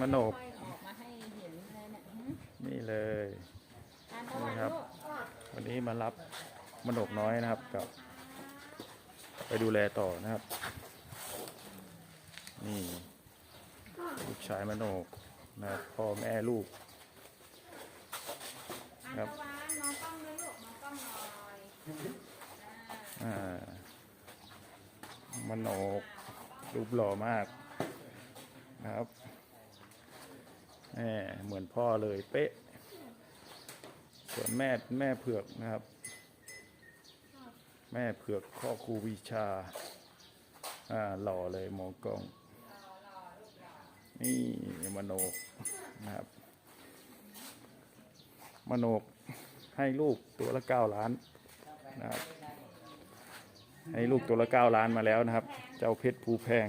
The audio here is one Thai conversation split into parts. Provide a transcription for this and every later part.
มโนบค่อยออกมาให้เห็นเลยเนี่ยหืมนี่เลยทานตะวันนี่ครับ ลูกวันนี้มารับมโนกน้อยนะครับกับ ไปดูแลต่อนะครับ นี่ลูกชายมโนกนะครับพ่อแม่ลูกทานครัตะบ วันมองกล้องเลยลูกมองกล้องหน่อยอ่าอ่ามโนกรูปหล่อมากนะครับแหม เหมือนพ่อเลยเป๊ะ ส่วนแม่แม่เผือกนะครับ แม่เผือกข้อครูวิชา อ่าหล่อเลยมองกล้อง นี่มโนกนะครับ มโนกให้ลูกตัวละเก้าล้านนะครับให้ลูกตัวละเก้าล้านมาแล้วนะครับ เจ้าเพชรภูแพง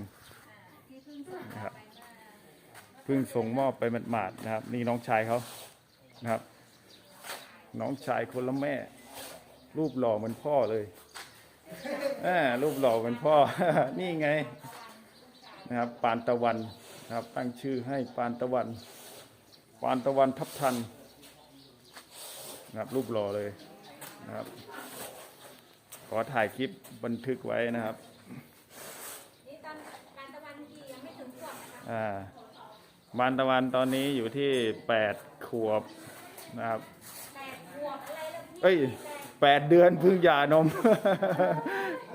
เพิ่งส่งมอบไปหมาดๆนะครับ นี่น้องชายเขานะครับ น้องชายคนละแม่ รูปหล่อเหมือนพ่อเลยอ่ารูปหล่อเหมือนพ่อ นี่ไงนะครับ ปานตะวันนะครับ ตั้งชื่อให้ปานตะวัน ปานตะวันทับทันนะครับรูปหล่อเลยนะครับ ขอถ่ายคลิปบันทึกไว้นะครับนี่ตอนการตะวันทียังไม่ถึงขวบนะคะอ่า บานตะวันตอนนี้อยู่ที่แปดขวบนะครับแปดขวบอะไรแล้วพี่เอ้ยแปดเดือนเพิ่งหย่านม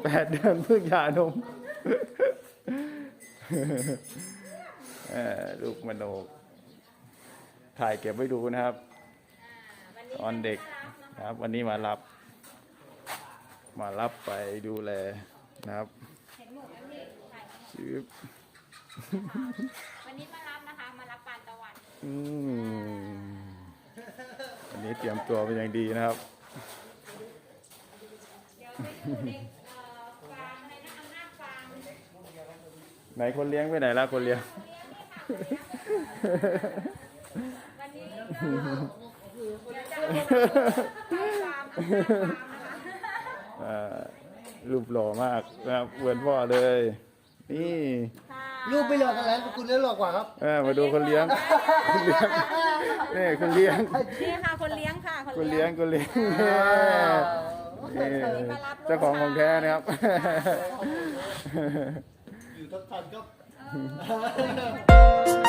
แปดเดือนเพิ่งหย่านมเอ่อลูกมโนกถ่ายเก็บไว้ดูนะครับอ่าวันนี้ตอนเด็กนะครับ วันนี้มารับ มารับไปดูแลนะครับเห็นหมดแล้วนี่ถ่ายหมดชื่อวันนี้มารับนะคะมารับปานตะวัน อืมวันนี้เตรียมตัวเป็นอย่างดีนะครับเดี๋ยวไปดูเด็กเอ่อฟาร์มอะไรนะอำนาจฟาร์มไหนคนเลี้ยงไปไหนล่ะคนเลี้ยง วันนี้ก็เดี๋ยวจะเอาไปฟาร์มอำนาจฟาร์มนะคะอ่ารูปหล่อมากนะครับเหมือนพ่อเลย นี่ค่ะ ลูกไม่หลอกกันแล้วคุณเลี้ยงหลอกกว่าครับ เออมาดูคนเลี้ยงคนเลี้ยงนี่คนเลี้ยงนี่ค่ะคนเลี้ยงค่ะคนเลี้ยงคนเลี้ยงนี่นี่เจ้าของของแท้นะครับอยู่ทั้งคันครับ